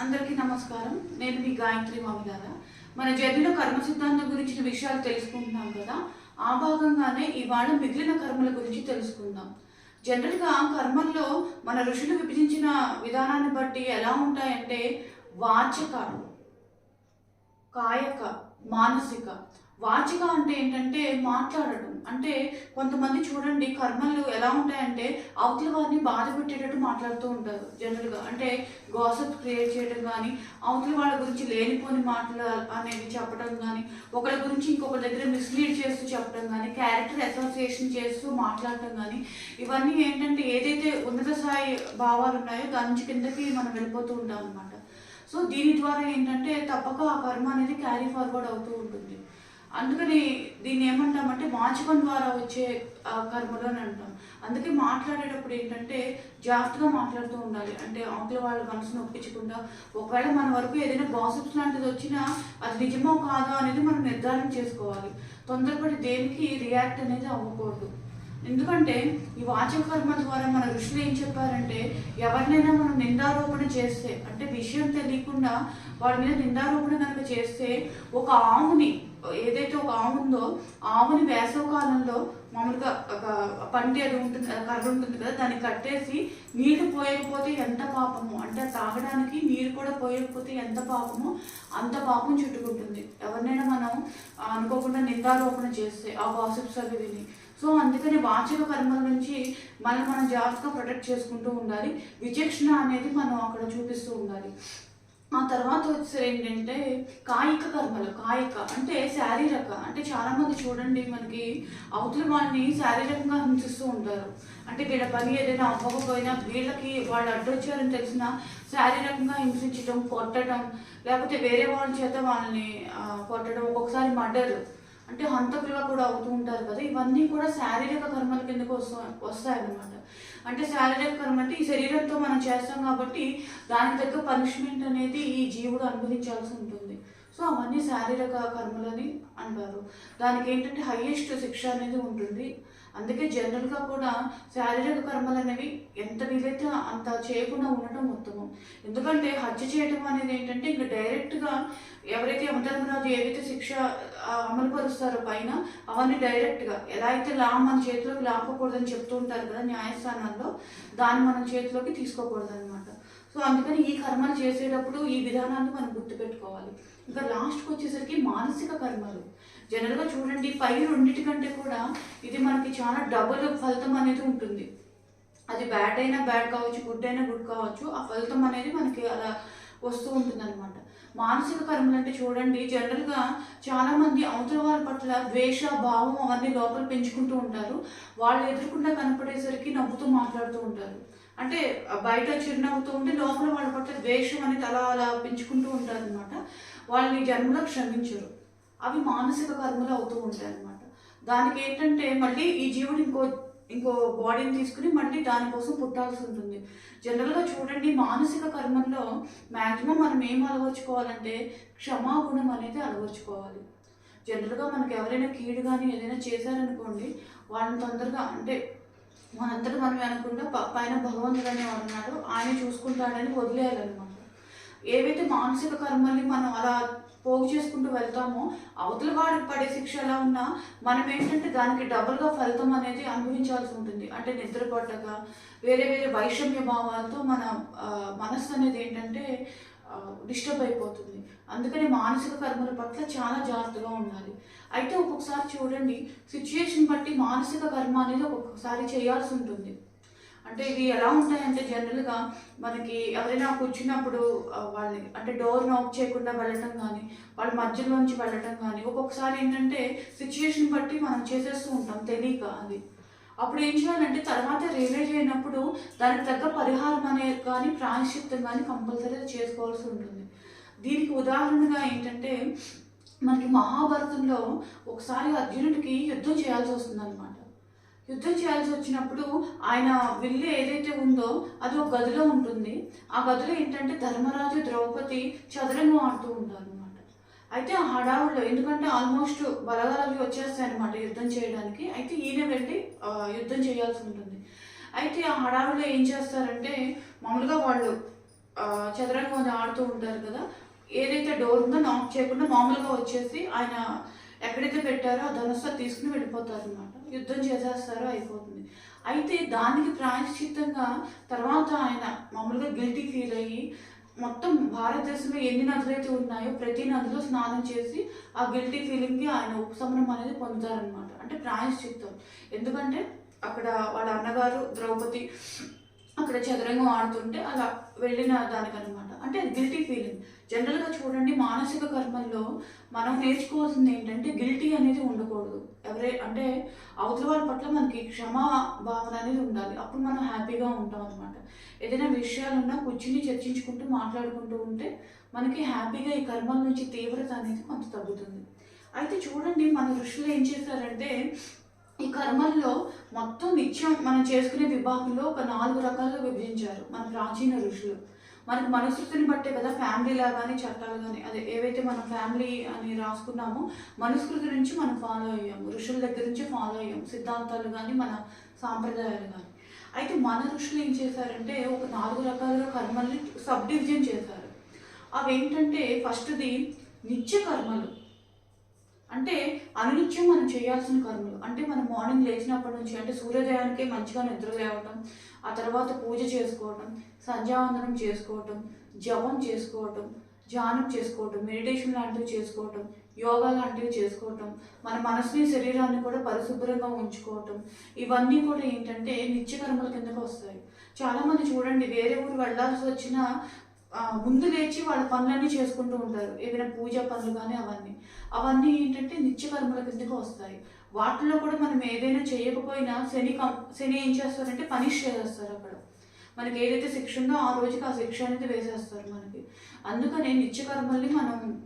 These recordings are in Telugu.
అందరికీ నమస్కారం. నేను మీ గాయత్రి మామిలార మన జర్నీలో కర్మ సిద్ధాంతం గురించిన విషయాలు తెలుసుకుంటున్నాం కదా? ఆ భాగంగానే ఇవాళ మిగిలిన కర్మల గురించి తెలుసుకుందాం. జనరల్గా కర్మల్లో మన ఋషులు విభజించిన విధానాన్ని బట్టి ఎలా ఉంటాయంటే వాచక కాయక మానసిక. వాచిక అంటే ఏంటంటే మాట్లాడడం. అంటే కొంతమంది చూడండి కర్మలు ఎలా ఉంటాయంటే అవతల వారిని బాధ పెట్టేటట్టు మాట్లాడుతూ ఉంటారు జనరల్గా. అంటే గాసప్ క్రియేట్ చేయడం కానీ అవతల వాళ్ళ గురించి లేనిపోని మాటలు అనేవి చెప్పడం కానీ ఒకరి గురించి ఇంకొకరి దగ్గర మిస్లీడ్ చేస్తూ చెప్పడం కానీ క్యారెక్టర్ అసోసియేషన్ చేస్తూ మాట్లాడటం కానీ ఇవన్నీ ఏంటంటే ఏదైతే ఉన్నత స్థాయి భావాలు ఉన్నాయో దాని నుంచి కిందకి మనం వెళ్ళిపోతూ ఉంటాం అనమాట సో దీని ద్వారా ఏంటంటే తప్పక ఆ కర్మ అనేది క్యారీ ఫార్వర్డ్ అవుతూ ఉంటుంది. అందుకని దీన్ని ఏమంటామంటే వాచకం ద్వారా వచ్చే ఆ, కర్మలు అని అంటాం. అందుకే మాట్లాడేటప్పుడు ఏంటంటే జాగ్రత్తగా మాట్లాడుతూ ఉండాలి. అంటే అవతల వాళ్ళ మనసును ఒప్పించకుండా ఒకవేళ మన వరకు ఏదైనా గాసిప్స్ లాంటిది వచ్చినా అది నిజమో కాదో అనేది మనం నిర్ధారణ చేసుకోవాలి. తొందరపడి దేనికి రియాక్ట్ అనేది అవ్వకూడదు. ఎందుకంటే ఈ వాచక కర్మ ద్వారా మన ఋషులు ఏం చెప్పారంటే ఎవరినైనా మనం నిందారోపణ చేస్తే అంటే విషయం తెలియకుండా వాడి మీద నిందారోపణ కనుక చేస్తే ఒక ఆవుని ఏదైతే ఒక ఆవు ఉందో ఆవుని వేసవ కాలంలో మామూలుగా ఒక పంటి అది ఉంటుంది కర్ర ఉంటుంది కదా దాన్ని కట్టేసి నీళ్ళు పోయకపోతే ఎంత పాపము? అంటే తాగడానికి నీరు కూడా పోయకపోతే ఎంత పాపమో? అంత పాపం చుట్టుకుంటుంది. ఎవరినైనా మనం అనుకోకుండా నిందారోపణ చేస్తే ఆ గాసిప్స్ అవి విని. సో అందుకని వాచక కర్మల నుంచి మనం మనం జాగ్రత్తగా ప్రొటెక్ట్ చేసుకుంటూ ఉండాలి. విచక్షణ అనేది మనం అక్కడ చూపిస్తూ ఉండాలి. ఆ తర్వాత వచ్చేసరి ఏంటంటే కాయిక కర్మలు కాయిక అంటే శారీరక. అంటే చాలా మంది చూడండి మనకి అవతల వాళ్ళని శారీరకంగా హింసిస్తూ ఉంటారు. అంటే వీళ్ళ పని ఏదైనా అవ్వకపోయినా వీళ్ళకి వాళ్ళు అడ్డొచ్చారని తెలిసిన శారీరకంగా హింసించడం కొట్టడం లేకపోతే వేరే వాళ్ళ చేత వాళ్ళని కొట్టడం ఒక్కొక్కసారి మర్డర్. అంటే హంతకులుగా కూడా అవుతూ ఉంటారు కదా ఇవన్నీ కూడా శారీరక కర్మల కిందకు వస్తాయి వస్తాయన్నమాట. అంటే శారీరక కర్మ అంటే ఈ శరీరంతో మనం చేస్తాం కాబట్టి దానికి తగ్గ పనిష్మెంట్ అనేది ఈ జీవుడు అనుభవించాల్సి ఉంటుంది. సో అవన్నీ శారీరక కర్మలని అంటారు. దానికి ఏంటంటే హయ్యెస్ట్ శిక్ష అనేది ఉంటుంది. అందుకే జనరల్గా కూడా శారీరక కర్మలు అనేవి ఎంత వీలైతే అంత చేయకుండా ఉండటం ఉత్తమం. ఎందుకంటే హత్య చేయటం అనేది ఏంటంటే ఇంకా డైరెక్ట్గా ఎవరైతే యమధర్మరాజు ఏవైతే శిక్ష అమలుపరుస్తారో అమలు పరుస్తారో పైన అవన్నీ డైరెక్ట్గా ఎలా అయితే లా మన చేతిలోకి లాపకూడదని చెప్తూ ఉంటారు కదా న్యాయస్థానాల్లో దాన్ని మనం చేతిలోకి తీసుకోకూడదు అనమాట సో అందుకని ఈ కర్మలు చేసేటప్పుడు ఈ విధానాన్ని మనం గుర్తుపెట్టుకోవాలి. ఇంకా లాస్ట్కి వచ్చేసరికి మానసిక కర్మలు. జనరల్గా చూడండి పై రెండింటి కంటే కూడా మనకి చాలా డబుల్ ఫలితం అనేది ఉంటుంది. అది బ్యాడ్ అయినా బ్యాడ్ కావచ్చు గుడ్ అయినా గుడ్ కావచ్చు ఆ ఫలితం అనేది మనకి అలా వస్తూ ఉంటుంది అనమాట మానసిక కర్మలు అంటే చూడండి జనరల్గా చాలా మంది అవతల వారి పట్ల ద్వేష భావం అవన్నీ లోపల పెంచుకుంటూ ఉంటారు. వాళ్ళు ఎదుర్కొండా కనపడేసరికి నవ్వుతూ మాట్లాడుతూ ఉంటారు. అంటే బయట చిరునవ్వుతూ ఉంటే లోపల వాళ్ళ పట్ల ద్వేషం అనేది అలా అలా పెంచుకుంటూ ఉంటారు అనమాట వాళ్ళని జన్మలో క్షమించరు. అవి మానసిక కర్మలు అవుతూ ఉంటాయి అనమాట దానికి ఏంటంటే మళ్ళీ ఈ జీవుడు ఇంకో ఇంకో బాడీని తీసుకుని మళ్ళీ దానికోసం పుట్టాల్సి ఉంటుంది. జనరల్గా చూడండి మానసిక కర్మల్లో మ్యాక్సిమం మనం ఏం అలవర్చుకోవాలంటే క్షమాగుణం అనేది అలవర్చుకోవాలి. జనరల్గా మనకు ఎవరైనా కీడు కానీ ఏదైనా చేశారనుకోండి వాళ్ళని తొందరగా అంటే మనంతటి మనం అనుకుంటే పైన భగవంతుడు అనేవాడు ఉన్నాడు ఆయన చూసుకుంటాడని వదిలేయాలన్నమాట. ఏవైతే మానసిక కర్మల్ని మనం అలా పోగు చేసుకుంటూ వెళ్తామో. అవతల వాడికి పడే శిక్ష ఎలా ఉన్నా మనం ఏంటంటే దానికి డబుల్గా ఫలితం అనేది అనుభవించాల్సి ఉంటుంది. అంటే నిద్ర పట్టక వేరే వేరే వైషమ్య భావాలతో మన మనస్సు అనేది ఏంటంటే డిస్టర్బ్ అయిపోతుంది. అందుకని మానసిక కర్మల పట్ల చాలా జాగ్రత్తగా ఉండాలి. అయితే ఒక్కొక్కసారి చూడండి సిచ్యుయేషన్ బట్టి మానసిక కర్మ అనేది ఒక్కొక్కసారి చేయాల్సి ఉంటుంది. అంటే ఇవి ఎలా ఉంటాయంటే జనరల్గా మనకి ఎవరైనా కూర్చున్నప్పుడు వాళ్ళని అంటే డోర్ నాక్ చేయకుండా వెళ్ళటం కానీ వాళ్ళ మధ్యలోంచి వెళ్ళటం కానీ ఒక్కొక్కసారి ఏంటంటే సిచ్యుయేషన్ బట్టి మనం చేసేస్తూ ఉంటాం తెలియక అది. అప్పుడు ఏం చేయాలంటే తర్వాత రియలైజ్ అయినప్పుడు దానికి తగ్గ పరిహారం అనేది కానీ ప్రాయశ్చిత్తం కానీ కంపల్సరీగా చేసుకోవాల్సి ఉంటుంది. దీనికి ఉదాహరణగా ఏంటంటే మనకి మహాభారతంలో ఒకసారి అర్జునుడికి యుద్ధం చేయాల్సి వస్తుంది అనమాట యుద్ధం చేయాల్సి వచ్చినప్పుడు ఆయన విల్లు ఏదైతే ఉందో అది ఒక గదిలో ఉంటుంది. ఆ గదిలో ఏంటంటే ధర్మరాజు ద్రౌపది చదరంగం ఆడుతూ ఉంటారు అనమాట అయితే ఆ హడావుల్లో ఎందుకంటే ఆల్మోస్ట్ బలగాలవి వచ్చేస్తాయి అనమాట యుద్ధం చేయడానికి అయితే ఈయన వెళ్ళి యుద్ధం చేయాల్సి ఉంటుంది. అయితే ఆ హడావుల్లో ఏం చేస్తారంటే మామూలుగా వాళ్ళు చదరంగం అది ఆడుతూ ఉంటారు కదా ఏదైతే డోర్ ఉందో నాక్ చేయకుండా మామూలుగా వచ్చేసి ఆయన ఎక్కడైతే పెట్టారో ఆ ధనుస్సు తీసుకుని వెళ్ళిపోతారు అనమాట యుద్ధం చేసేస్తారు అయిపోతుంది. అయితే దానికి ప్రాయశ్చిత్తంగా తర్వాత ఆయన మామూలుగా గిల్టీ ఫీల్ అయ్యి మొత్తం భారతదేశంలో ఎన్ని నదులు అయితే ఉన్నాయో ప్రతి నదిలో స్నానం చేసి ఆ గిల్టీ ఫీలింగ్కి ఆయన ఉపశమనం అనేది పొందుతారనమాట అంటే ప్రాయశ్చిత్తం. ఎందుకంటే అక్కడ వాళ్ళ అన్నగారు ద్రౌపది అక్కడ చదరంగం ఆడుతుంటే అలా వెళ్ళిన దానికనమాట అంటే గిల్టీ ఫీలింగ్ జనరల్గా చూడండి మానసిక కర్మల్లో మనం నేర్చుకోవాల్సింది ఏంటంటే గిల్టీ అనేది ఉండకూడదు. ఎవరే అంటే అవతల వాళ్ళ పట్ల మనకి క్షమా భావన అనేది ఉండాలి. అప్పుడు మనం హ్యాపీగా ఉంటాం అనమాట ఏదైనా విషయాలున్నా కూర్చుని చర్చించుకుంటూ మాట్లాడుకుంటూ ఉంటే మనకి హ్యాపీగా ఈ కర్మల నుంచి తీవ్రత అనేది కొంత తగ్గుతుంది. అయితే చూడండి మన ఋషులు ఏం చేశారంటే ఈ కర్మల్లో మొత్తం నిత్యం మనం చేసుకునే విభాగంలో ఒక నాలుగు రకాలుగా విభజించారు మన ప్రాచీన ఋషులు. మనకు మనుస్మృతిని బట్టే కదా ఫ్యామిలీలా కానీ చట్టాలు కానీ అదే ఏవైతే మనం ఫ్యామిలీ అని రాసుకున్నామో మనుస్మృతి నుంచి మనం ఫాలో అయ్యాము. ఋషుల దగ్గర నుంచి ఫాలో అయ్యాము. సిద్ధాంతాలు కానీ మన సాంప్రదాయాలు కానీ అయితే మన ఋషులు ఏం చేశారంటే ఒక నాలుగు రకాలుగా కర్మల్ని సబ్ డివిజన్ చేశారు. అవి ఏంటంటే ఫస్ట్ది నిత్య కర్మలు. అంటే అనునిత్యం మనం చేయాల్సిన కర్మలు. అంటే మనం మార్నింగ్ లేచినప్పటి నుంచి అంటే సూర్యోదయానికే మంచిగా నిద్ర లేవటం ఆ తర్వాత పూజ చేసుకోవటం సంధ్యావందనం చేసుకోవటం జపం చేసుకోవటం ధ్యానం చేసుకోవటం మెడిటేషన్ లాంటివి చేసుకోవటం యోగా లాంటివి చేసుకోవటం మన మనసుని శరీరాన్ని కూడా పరిశుభ్రంగా ఉంచుకోవటం. ఇవన్నీ కూడా ఏంటంటే నిత్య కర్మల కిందకు వస్తాయి. చాలామంది చూడండి వేరే ఊరు వెళ్ళాల్సి వచ్చినా ముందు లేచి వాళ్ళ పనులన్నీ చేసుకుంటూ ఉంటారు. ఏదైనా పూజ పనులు కానీ అవన్నీ. అవన్నీ ఏంటంటే నిత్య కర్మల కిందకు వస్తాయి? వాటిలో కూడా మనం ఏదైనా చేయకపోయినా శని శని ఏం చేస్తారంటే పనిష్ చేసేస్తారు అక్కడ. మనకి ఏదైతే శిక్ష ఉందో ఆ రోజుకి ఆ శిక్ష అనేది వేసేస్తారు మనకి. అందుకనే నిత్య కర్మల్ని మనం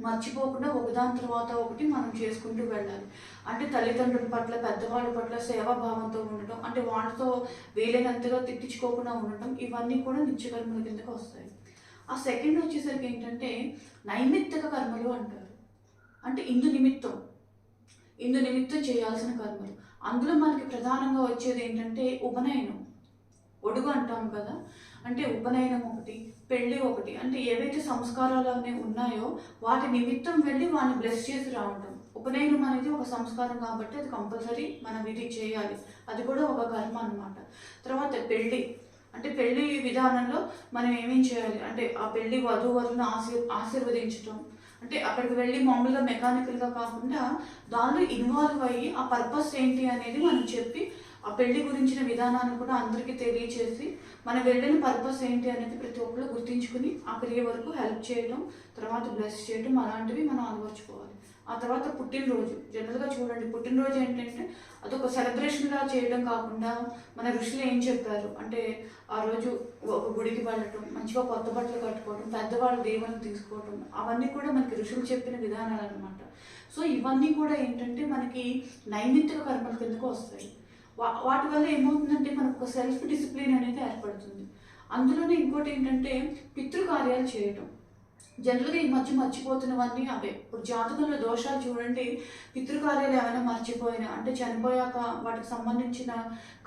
మర్చిపోకుండా ఒకదాని తర్వాత ఒకటి మనం చేసుకుంటూ వెళ్ళాలి. అంటే తల్లిదండ్రుల పట్ల పెద్దవాళ్ళ పట్ల సేవాభావంతో ఉండటం అంటే వాళ్ళతో వీలైనంతగా తిట్టించుకోకుండా ఉండటం ఇవన్నీ కూడా నిత్యకర్మల కిందకు వస్తాయి. ఆ సెకండ్ వచ్చేసరికి ఏంటంటే నైమిత్తిక కర్మలు అంటారు. అంటే ఇందు నిమిత్తం. ఇందు నిమిత్తం చేయాల్సిన కర్మలు. అందులో మనకి ప్రధానంగా వచ్చేది ఏంటంటే ఉపనయనం. ఒడుగు అంటాం కదా? అంటే ఉపనయనం ఒకటి పెళ్ళి ఒకటి. అంటే ఏవైతే సంస్కారాలు అనేవి ఉన్నాయో వాటి నిమిత్తం వెళ్ళి వాడిని బ్లెస్ చేసి రావడం ఉపనయనం అనేది ఒక సంస్కారం కాబట్టి అది కంపల్సరీ మనం ఇది చేయాలి. అది కూడా ఒక కర్మ అన్నమాట. తర్వాత పెళ్ళి అంటే పెళ్ళి విధానంలో మనం ఏమేం చేయాలి? అంటే ఆ పెళ్ళి వధువరులను ఆశీర్ ఆశీర్వదించటం అంటే అక్కడికి వెళ్ళి మామూలుగా మెకానికల్గా కాకుండా దానిలో ఇన్వాల్వ్ అయ్యి ఆ పర్పస్ ఏంటి అనేది మనం చెప్పి ఆ పెళ్ళి గురించిన విధానాన్ని కూడా అందరికీ తెలియచేసి మనం వెళ్ళిన పర్పస్ ఏంటి అనేది ప్రతి ఒక్కరు గుర్తించుకుని ఆ క్రియ వరకు హెల్ప్ చేయడం తర్వాత బ్లెస్ చేయడం అలాంటివి మనం అలవర్చుకోవాలి ఆ తర్వాత పుట్టినరోజు. జనరల్గా చూడండి పుట్టినరోజు ఏంటంటే అదొక సెలబ్రేషన్లా చేయడం కాకుండా మన ఋషులు ఏం చెప్పారు? అంటే ఆ రోజు ఒక గుడికి వెళ్ళటం మంచిగా కొత్త బట్టలు కట్టుకోవడం పెద్దవాళ్ళ దేవుని తీసుకోవడం అవన్నీ కూడా మనకి ఋషులు చెప్పిన విధానాలు అనమాట సో ఇవన్నీ కూడా ఏంటంటే మనకి నైమిత్తిక కర్మల కిందకు వస్తాయి. వా- వాటి వల్ల ఏమవుతుందంటే మనకు ఒక సెల్ఫ్ డిసిప్లిన్ అనేది ఏర్పడుతుంది. అందులోనే ఇంకోటి ఏంటంటే పితృకార్యాలు చేయటం. జనరల్గా ఈ మధ్య మర్చిపోతున్నవన్నీ అవే. ఇప్పుడు జాతకంలో దోషాలు చూడండి పితృకార్యాలు ఏమైనా మర్చిపోయినా అంటే చనిపోయాక వాటికి సంబంధించిన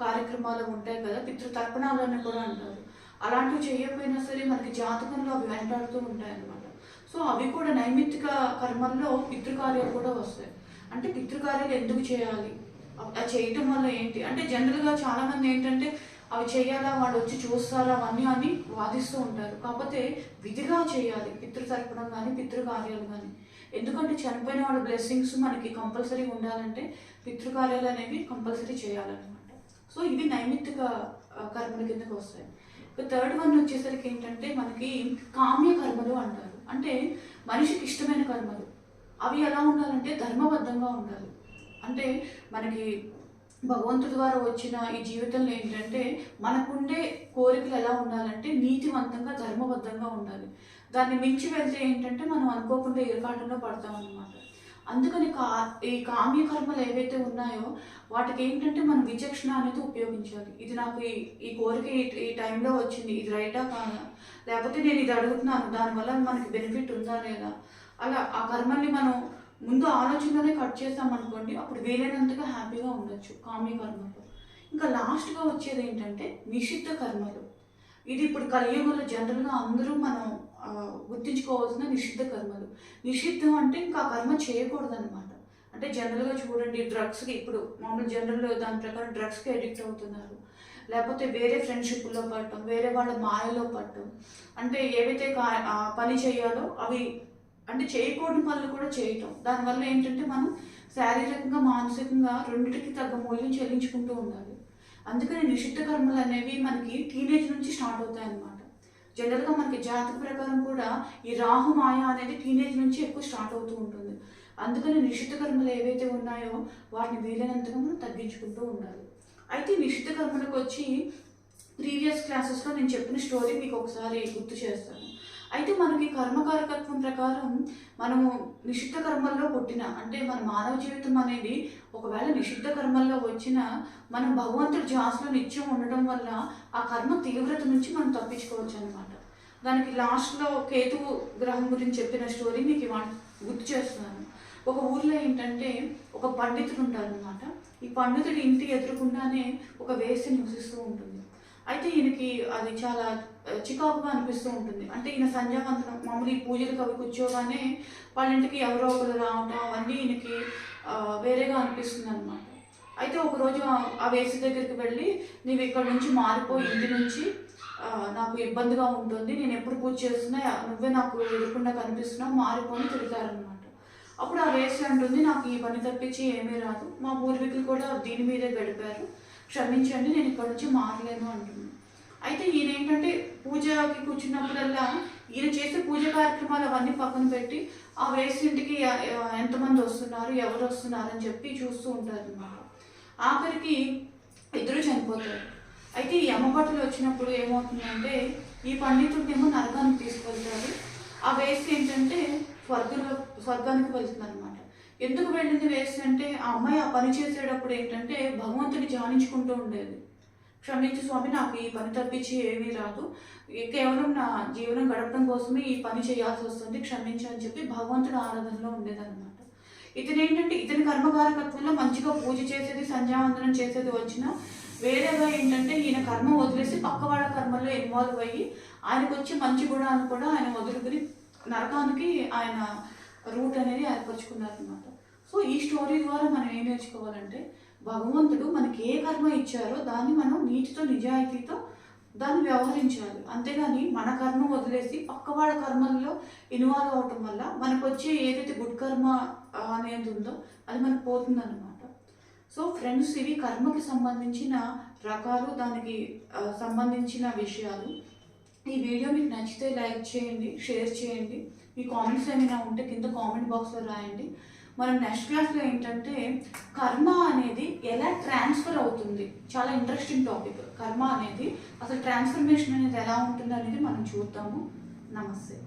కార్యక్రమాలు ఉంటాయి కదా పితృతర్పణాలు అని కూడా అంటారు. అలాంటివి చేయకపోయినా సరే మనకి జాతకంలో అవి వెంటాడుతూ ఉంటాయి అన్నమాట సో అవి కూడా నైమిత్తిక కర్మల్లో పితృకార్యాలు కూడా వస్తాయి. అంటే పితృకార్యాలు ఎందుకు చేయాలి? ఆ చేయటం వల్ల ఏంటి? అంటే జనరల్గా చాలామంది ఏంటంటే అవి చేయాలా? వాడు వచ్చి చూస్తారా? అవన్నీ అని వాదిస్తూ ఉంటారు. కాకపోతే విధిగా చేయాలి. పితృతర్పణం కానీ పితృకార్యాలు కానీ ఎందుకంటే చనిపోయిన వాళ్ళ బ్లెస్సింగ్స్ మనకి కంపల్సరీ ఉండాలంటే పితృకార్యాలు అనేవి కంపల్సరీ చేయాలన్నమాట. సో ఇవి నైమిత్తిక కర్మల కిందకు వస్తాయి. ఇక థర్డ్ వన్ వచ్చేసరికి ఏంటంటే మనకి కామ్య కర్మలు అంటారు. అంటే మనిషికి ఇష్టమైన కర్మలు. అవి ఎలా ఉండాలంటే ధర్మబద్ధంగా ఉండాలి. అంటే మనకి భగవంతుడి ద్వారా వచ్చిన ఈ జీవితంలో ఏంటంటే మనకుండే కోరికలు ఎలా ఉండాలంటే నీతివంతంగా ధర్మబద్ధంగా ఉండాలి. దాన్ని మించి వెళ్తే ఏంటంటే మనం అనుకోకుండా ఇరకాటంలో పడతాం అనమాట అందుకని కా ఈ కామ్య కర్మలు ఏవైతే ఉన్నాయో వాటికి ఏంటంటే మనం విచక్షణ అనేది ఉపయోగించాలి. ఇది నాకు ఈ ఈ కోరిక ఈ ఈ టైంలో వచ్చింది ఇది రైటా కాదా? లేకపోతే నేను ఇది అడుగుతున్నాను దానివల్ల మనకి బెనిఫిట్ ఉందా లేదా? అలా ఆ కర్మల్ని మనం ముందు ఆలోచనలోనే కట్ చేస్తాం అనుకోండి అప్పుడు వీలైనంతగా హ్యాపీగా ఉండొచ్చు కామ్య కర్మలు ఇంకా లాస్ట్గా వచ్చేది ఏంటంటే నిషిద్ధ కర్మలు. ఇది ఇప్పుడు కలియుగంలో జనరల్గా అందరూ మనం గుర్తించుకోవాల్సిన నిషిద్ధ కర్మలు. నిషిద్ధం అంటే ఇంకా కర్మ చేయకూడదు అనమాట అంటే జనరల్గా చూడండి డ్రగ్స్కి ఇప్పుడు మామూలు జనరల్ దాని ప్రకారం డ్రగ్స్కి అడిక్ట్ అవుతున్నారు. లేకపోతే వేరే ఫ్రెండ్షిప్లో పడటం వేరే వాళ్ళ మాయలో పడటం. అంటే ఏవైతే కా- పని చేయాలో అవి అంటే చేయకూడని పనులు కూడా చేయటం. దానివల్ల ఏంటంటే మనం శారీరకంగా మానసికంగా రెండింటికి తగ్గ మూల్యం చెల్లించుకుంటూ ఉండాలి. అందుకని నిషిద్ధ కర్మలు అనేవి మనకి టీనేజ్ నుంచి స్టార్ట్ అవుతాయి అన్నమాట జనరల్గా మనకి జాతక ప్రకారం కూడా ఈ రాహు మాయ అనేది టీనేజ్ నుంచి ఎక్కువ స్టార్ట్ అవుతూ ఉంటుంది. అందుకని నిషిద్ధ కర్మలు ఏవైతే ఉన్నాయో వాటిని వీలైనంతగా మనం తగ్గించుకుంటూ ఉండాలి. అయితే నిషిద్ధ కర్మలకు వచ్చి ప్రీవియస్ క్లాసెస్లో నేను చెప్పిన స్టోరీ మీకు ఒకసారి గుర్తు చేస్తాను. అయితే మనకి కర్మకారకత్వం ప్రకారం మనము నిషిద్ధ కర్మల్లో పుట్టిన అంటే మన మానవ జీవితం అనేది ఒకవేళ నిషిద్ధ కర్మల్లో వచ్చిన మనం భగవంతుడి జాస్లో నిత్యం ఉండడం వల్ల ఆ కర్మ తీవ్రత నుంచి మనం తప్పించుకోవచ్చు అనమాట దానికి లాస్ట్లో కేతువు గ్రహం గురించి చెప్పిన స్టోరీ మీకు ఇవాళ గుర్తు చేస్తున్నాను. ఒక ఊర్లో ఏంటంటే ఒక పండితుడు ఉంటారనమాట ఈ పండితుడి ఇంటి ఎదురుకుండానే ఒక వేసి నివసిస్తూ ఉంటుంది. అయితే ఈయనకి అది చాలా చికాకుగా అనిపిస్తూ ఉంటుంది. అంటే ఈయన సంధ్యావంతనం మామూలు ఈ పూజలకు అవి కూర్చోగానే వాళ్ళ ఇంటికి ఎవరో ఒకరు రావటం అవన్నీ ఈయనకి వేరేగా అనిపిస్తుంది అనమాట అయితే ఒకరోజు ఆ- వేసి దగ్గరికి వెళ్ళి నీవు ఇక్కడ నుంచి మారిపోయి ఇంటి నుంచి. నాకు ఇబ్బందిగా ఉంటుంది. నేను ఎప్పుడు పూజ చేస్తున్నా నువ్వే నాకు ఎదురకుండా కనిపిస్తున్నావు మారిపోని తిడతారనమాట అప్పుడు ఆ వేసి అంటుంది నాకు ఈ పని తప్పించి ఏమీ రాదు. మా పూర్వీకులు కూడా దీని మీదే గడిపారు. క్షమించండి నేను ఇక్కడ నుంచి మారలేను అంటుంది. అయితే ఈయన ఏంటంటే పూజకి కూర్చున్నప్పుడల్లా ఈయన చేసే పూజ కార్యక్రమాలు అవన్నీ పక్కన పెట్టి ఆ వేసింటికి ఎంతమంది వస్తున్నారు ఎవరు వస్తున్నారు అని చెప్పి చూస్తూ ఉంటారు అనమాట ఆఖరికి ఇద్దరు చనిపోతారు. అయితే ఈ అమ్మబట్టలు వచ్చినప్పుడు ఏమవుతుందంటే ఈ పండితుడినేమో నరకానికి తీసుకెళ్తారు ఆ వేసి ఏంటంటే స్వర్గంలో స్వర్గానికి వెళ్తుంది అనమాట ఎందుకు వెళ్ళింది వేసి అంటే ఆ అమ్మాయి ఆ పని చేసేటప్పుడు ఏంటంటే భగవంతుని ధ్యానించుకుంటూ ఉండేది. క్షమించి స్వామి నాకు ఈ పని తప్పించి ఏమీ రాదు. కేవలం నా జీవనం గడపడం కోసమే ఈ పని చేయాల్సి వస్తుంది. క్షమించి అని చెప్పి భగవంతుడు ఆరాధనలో ఉండేదన్నమాట. ఇతను ఏంటంటే ఇతని కర్మకారకత్వంలో మంచిగా పూజ చేసేది సంధ్యావందనం చేసేది వచ్చిన వేరేగా ఏంటంటే ఈయన కర్మ వదిలేసి పక్క వాళ్ళ కర్మల్లో ఇన్వాల్వ్ అయ్యి ఆయనకు వచ్చి మంచి గుణాలను కూడా ఆయన వదులుకుని నరకానికి ఆయన రూట్ అనేది ఏర్పరచుకున్నారనమాట సో ఈ స్టోరీ ద్వారా మనం ఏం నేర్చుకోవాలంటే భగవంతుడు మనకి ఏ కర్మ ఇచ్చారో దాన్ని మనం నీటితో నిజాయితీతో దాన్ని వ్యవహరించాలి. అంతేగాని మన కర్మ వదిలేసి పక్క కర్మల్లో ఇన్వాల్వ్ అవటం వల్ల మనకు వచ్చే ఏదైతే గుడ్ కర్మ అనేది ఉందో అది మనకు పోతుందన్నమాట. సో ఫ్రెండ్స్ ఇవి కర్మకి సంబంధించిన రకాలు దానికి సంబంధించిన విషయాలు. ఈ వీడియో మీకు నచ్చితే లైక్ చేయండి షేర్ చేయండి. మీ కామెంట్స్ ఏమైనా ఉంటే కింద కామెంట్ బాక్స్లో రాయండి. మనం నెక్స్ట్ క్లాస్లో ఏంటంటే కర్మ అనేది ఎలా ట్రాన్స్ఫర్ అవుతుంది? చాలా ఇంట్రెస్టింగ్ టాపిక్ కర్మ అనేది అసలు ట్రాన్స్ఫర్మేషన్ అనేది ఎలా ఉంటుంది అనేది మనం చూద్దాము. నమస్తే.